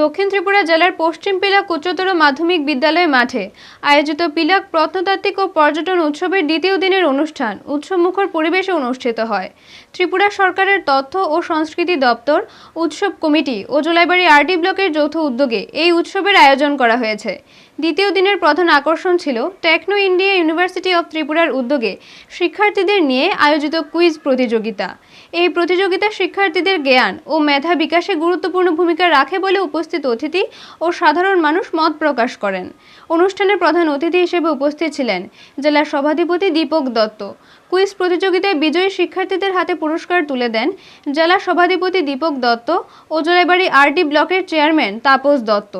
দক্ষিণ ত্রিপুরা জেলার পশ্চিম পিলাক উচ্চতর মাধ্যমিক বিদ্যালয় মাঠে আয়োজিত পিলাক প্রত্নতাত্ত্বিক ও পর্যটন উৎসবের দ্বিতীয় দিনের অনুষ্ঠান উৎসবমুখর পরিবেশে অনুষ্ঠিত হয়। ত্রিপুরা সরকারের তথ্য ও সংস্কৃতি দপ্তর, উৎসব কমিটি ও জোলাইবাড়ি আরডি ব্লকের যৌথ উদ্যোগে এই উৎসবের আয়োজন করা হয়েছে। দ্বিতীয় দিনের প্রধান আকর্ষণ ছিল টেকনো ইন্ডিয়া ইউনিভার্সিটি অব ত্রিপুরার উদ্যোগে শিক্ষার্থীদের নিয়ে আয়োজিত কুইজ প্রতিযোগিতা। এই প্রতিযোগিতা শিক্ষার্থীদের জ্ঞান ও মেধা বিকাশে গুরুত্বপূর্ণ ভূমিকা রাখে বলে উপস্থিত অতিথি ও সাধারণ মানুষ মত প্রকাশ করেন। অনুষ্ঠানে প্রধান অতিথি হিসেবে উপস্থিত ছিলেন জেলার সভাধিপতি দীপক দত্ত। কুইজ প্রতিযোগিতায় বিজয়ী শিক্ষার্থীদের হাতে পুরস্কার তুলে দেন জেলা সভাধিপতি দীপক দত্ত ও জলাইবাড়ি আরডি ব্লকের chairman Tapas Dutta.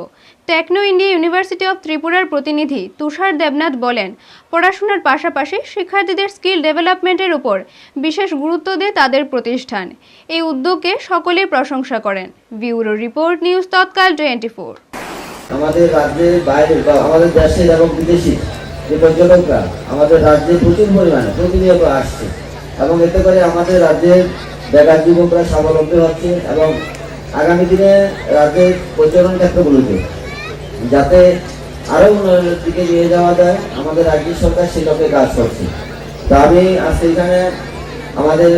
Techno India University of ত্রিপুরার প্রতিনিধি তুষার দেবনাথ বলেন, পড়াশোনার পাশাপাশি শিক্ষার্থীদের স্কিল ডেভেলপমেন্টের উপর বিশেষ গুরুত্ব দেয় তাদের প্রতিষ্ঠান। এই উদ্যোগকে সকলেই প্রশংসা করেন। Bureau report news Tatkal twenty four আমাদের রাজ্যের বাইরে বা আমাদের দেশের এবং বিদেশি যে পর্যটকরা, আমাদের রাজ্যে প্রচুর পরিমাণে, প্রতিনিয়ত আসছে। এবং এতে করে আমাদের রাজ্যের বেকার যুবকরা স্বাবলম্বী হচ্ছে এবং আগামী দিনে রাজ্যের পর্যটন ক্ষেত্রগুলোকে যাতে আরও উন্নয়নের দিকে নিয়ে যাওয়া যায়, আমাদের রাজ্য সরকার সেই লক্ষ্যে কাজ করছে। তো আমি আজকে এখানে আমাদের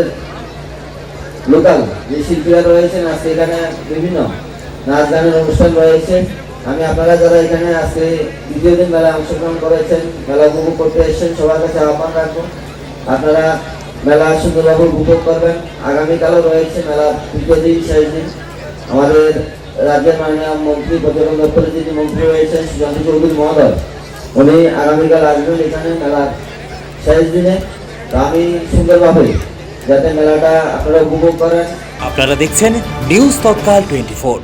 লোকাল যে শিল্পীরা রয়েছেন আজকে এখানে বিভিন্ন নাচ গানের অনুষ্ঠান রয়েছে। আমি আপনারা যারা এখানে আজকে দ্বিতীয় দিন মেলায় অংশগ্রহণ করেছেন, মেলা উপভোগ করতে এসেছেন, সবার কাছে আহ্বান রাখব। আপনারা মেলা সুন্দরভাবে উপভোগ করবেন। আগামীকালও রয়েছে মেলা তৃতীয় দিন, শেষ দিন। আমাদের রাজ্যের মাননীয় মন্ত্রী, পর্যটন দপ্তরের যিনি মন্ত্রী রয়েছেন জয়ন্ত চৌধুরী মহোদয়, উনি আগামীকাল আসবেন এখানে মেলার শেষ দিনে। আমি সুন্দরভাবে যাতে মেলাটা আপনারা উপভোগ করেন। আপনারা দেখছেন নিউজ তৎকাল টোয়েন্টি ফোর